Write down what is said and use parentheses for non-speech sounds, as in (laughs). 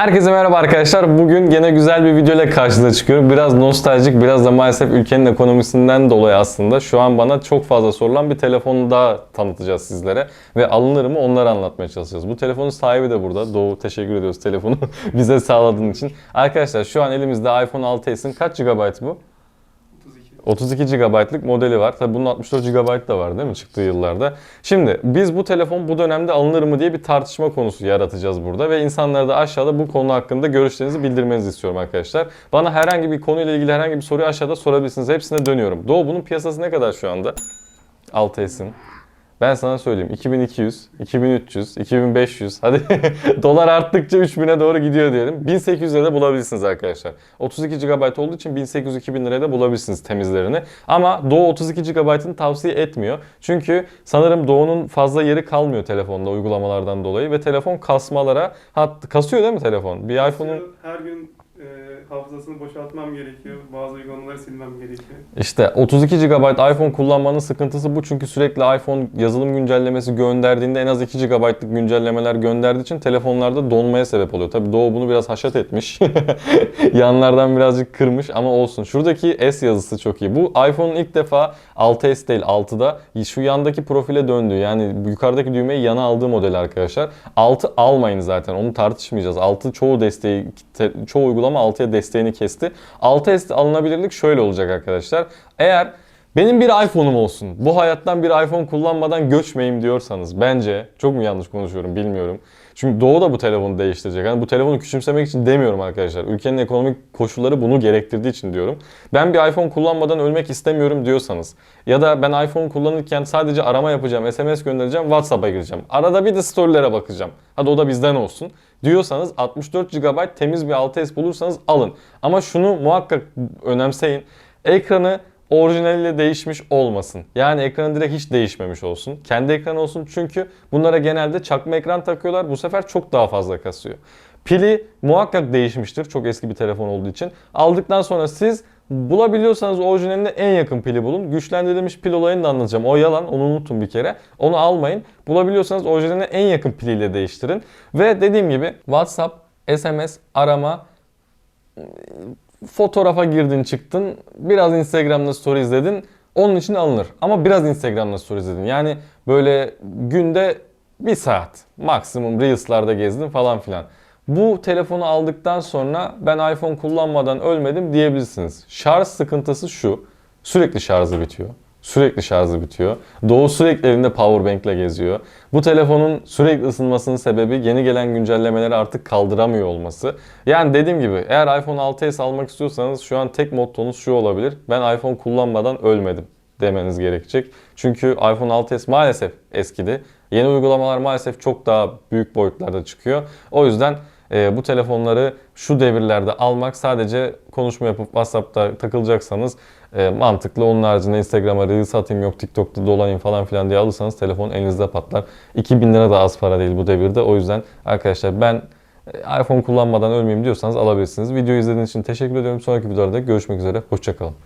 Herkese merhaba arkadaşlar. Bugün gene güzel bir video ile karşınıza çıkıyorum. Biraz nostaljik, biraz da maalesef ülkenin ekonomisinden dolayı aslında şu an bana çok fazla sorulan bir telefonu daha tanıtacağız sizlere. Ve alınır mı onları anlatmaya çalışacağız. Bu telefonun sahibi de burada. Doğu teşekkür ediyoruz telefonu (laughs) bize sağladığın için. Arkadaşlar şu an elimizde iPhone 6s'in kaç GB bu? 32. 32 GB'lık modeli var. Tabi bunun 64 GB da var değil mi çıktığı yıllarda. Şimdi biz bu telefon bu dönemde alınır mı diye bir tartışma konusu yaratacağız burada. Ve insanlara da aşağıda bu konu hakkında görüşlerinizi bildirmenizi istiyorum arkadaşlar. Bana herhangi bir konuyla ilgili herhangi bir soruyu aşağıda sorabilirsiniz. Hepsine dönüyorum. Doğu bunun piyasası ne kadar şu anda? 6s'in. Ben sana söyleyeyim 2200, 2300, 2500 hadi (laughs) dolar arttıkça 3000'e doğru gidiyor diyelim. 1800 liraya bulabilirsiniz arkadaşlar. 32 GB olduğu için 1800-2000 liraya da bulabilirsiniz temizlerini. Ama Doğu 32 GB'ını tavsiye etmiyor. Çünkü sanırım Doğu'nun fazla yeri kalmıyor telefonda uygulamalardan dolayı ve telefon kasmalara hat kasıyor değil mi telefon? Bir iPhone'un Her gün e, hafızasını boşaltmam gerekiyor. Bazı uygulamaları silmem gerekiyor. İşte 32 GB iPhone kullanmanın sıkıntısı bu çünkü sürekli iPhone yazılım güncellemesi gönderdiğinde en az 2 GB'lık güncellemeler gönderdiği için telefonlarda donmaya sebep oluyor. Tabii Doğu bunu biraz haşat etmiş. (laughs) Yanlardan birazcık kırmış ama olsun. Şuradaki S yazısı çok iyi. Bu iPhone'un ilk defa 6S değil 6'da şu yandaki profile döndü. Yani yukarıdaki düğmeyi yana aldığı model arkadaşlar. 6 almayın zaten onu tartışmayacağız. 6 çoğu desteği te- çoğu uygulama 6'ya desteğini kesti. 6S alınabilirlik şöyle olacak arkadaşlar. Eğer benim bir iPhone'um olsun. Bu hayattan bir iPhone kullanmadan göçmeyeyim diyorsanız bence çok mu yanlış konuşuyorum bilmiyorum. Çünkü Doğu da bu telefonu değiştirecek. Yani bu telefonu küçümsemek için demiyorum arkadaşlar. Ülkenin ekonomik koşulları bunu gerektirdiği için diyorum. Ben bir iPhone kullanmadan ölmek istemiyorum diyorsanız ya da ben iPhone kullanırken sadece arama yapacağım, SMS göndereceğim, WhatsApp'a gireceğim. Arada bir de storylere bakacağım. Hadi o da bizden olsun diyorsanız 64 GB temiz bir 6S bulursanız alın. Ama şunu muhakkak önemseyin. Ekranı orijinaliyle değişmiş olmasın. Yani ekranı direkt hiç değişmemiş olsun. Kendi ekran olsun çünkü bunlara genelde çakma ekran takıyorlar. Bu sefer çok daha fazla kasıyor. Pili muhakkak değişmiştir. Çok eski bir telefon olduğu için. Aldıktan sonra siz bulabiliyorsanız orijinaline en yakın pili bulun. Güçlendirilmiş pil olayını da anlatacağım. O yalan. Onu unutun bir kere. Onu almayın. Bulabiliyorsanız orijinaline en yakın piliyle değiştirin. Ve dediğim gibi WhatsApp, SMS, arama, fotoğrafa girdin çıktın, biraz Instagram'da story izledin, onun için alınır. Ama biraz Instagram'da story izledin. Yani böyle günde bir saat maksimum Reels'larda gezdin falan filan. Bu telefonu aldıktan sonra ben iPhone kullanmadan ölmedim diyebilirsiniz. Şarj sıkıntısı şu. Sürekli şarjı bitiyor. Sürekli şarjı bitiyor. Doğu sürekli elinde powerbank ile geziyor. Bu telefonun sürekli ısınmasının sebebi yeni gelen güncellemeleri artık kaldıramıyor olması. Yani dediğim gibi eğer iPhone 6s almak istiyorsanız şu an tek mottonuz şu olabilir. Ben iPhone kullanmadan ölmedim demeniz gerekecek. Çünkü iPhone 6s maalesef eskidi. Yeni uygulamalar maalesef çok daha büyük boyutlarda çıkıyor. O yüzden e, bu telefonları şu devirlerde almak sadece konuşma yapıp WhatsApp'ta takılacaksanız e, mantıklı. Onun haricinde Instagram'a Reels atayım yok TikTok'ta dolayım falan filan diye alırsanız telefon elinizde patlar. 2000 lira da az para değil bu devirde. O yüzden arkadaşlar ben e, iPhone kullanmadan ölmeyeyim diyorsanız alabilirsiniz. Videoyu izlediğiniz için teşekkür ediyorum. Sonraki videolarda görüşmek üzere. Hoşçakalın.